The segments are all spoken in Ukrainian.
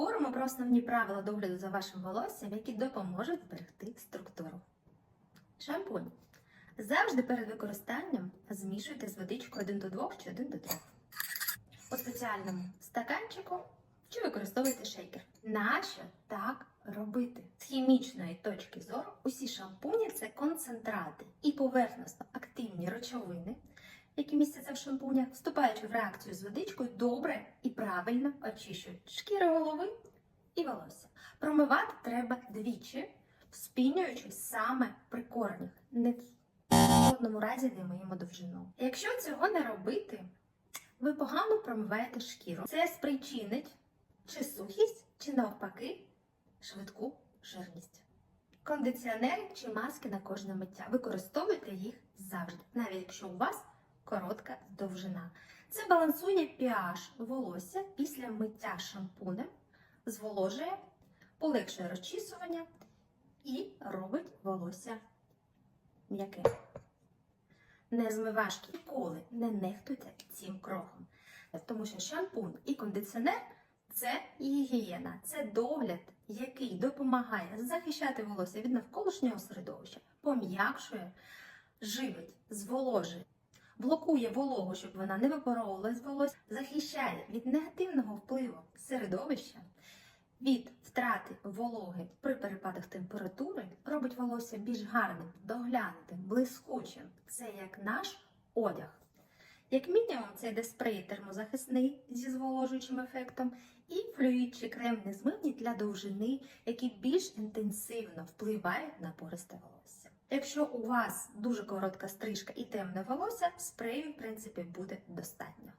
Поговоримо про основні правила догляду за вашим волоссям, які допоможуть зберегти структуру. Шампунь. Завжди перед використанням змішуйте з водичкою 1 до 2 чи 1 до 3. У спеціальному стаканчику чи використовуйте шейкер. Нащо так робити? З хімічної точки зору усі шампуні це концентрати і поверхносно активні речовини, які містяться в шампунях, вступаючи в реакцію з водичкою, добре і правильно очищують шкіру голови і волосся. Промивати треба двічі, вспінюючи саме при корнях. Не в жодному разі не миємо довжину. Якщо цього не робити, ви погано промиваєте шкіру. Це спричинить чи сухість, чи навпаки швидку жирність. Кондиціонери чи маски на кожне миття. Використовуйте їх завжди, навіть якщо у вас коротка довжина. Це балансує pH волосся після миття шампунем, зволожує, полегшує розчісування і робить волосся м'яким. Не змивашки ніколи не нехтуйте цим кроком. Тому що шампунь і кондиціонер це гігієна, це догляд, який допомагає захищати волосся від навколишнього середовища, пом'якшує, живить, зволожує, блокує вологу, щоб вона не випаровувалась волосся, захищає від негативного впливу середовища, від втрати вологи при перепадах температури, робить волосся більш гарним, доглянутим, блискучим. Це як наш одяг. Як мінімум, це йде спрей термозахисний зі зволожуючим ефектом і флюїд чи крем незмивні для довжини, які більш інтенсивно впливають на пористе волосся. Якщо у вас дуже коротка стрижка і темне волосся, спрею, в принципі, буде достатньо.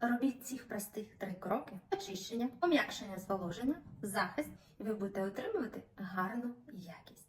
Робіть ці простих три кроки: очищення, пом'якшення зволоження, захист, і ви будете отримувати гарну якість.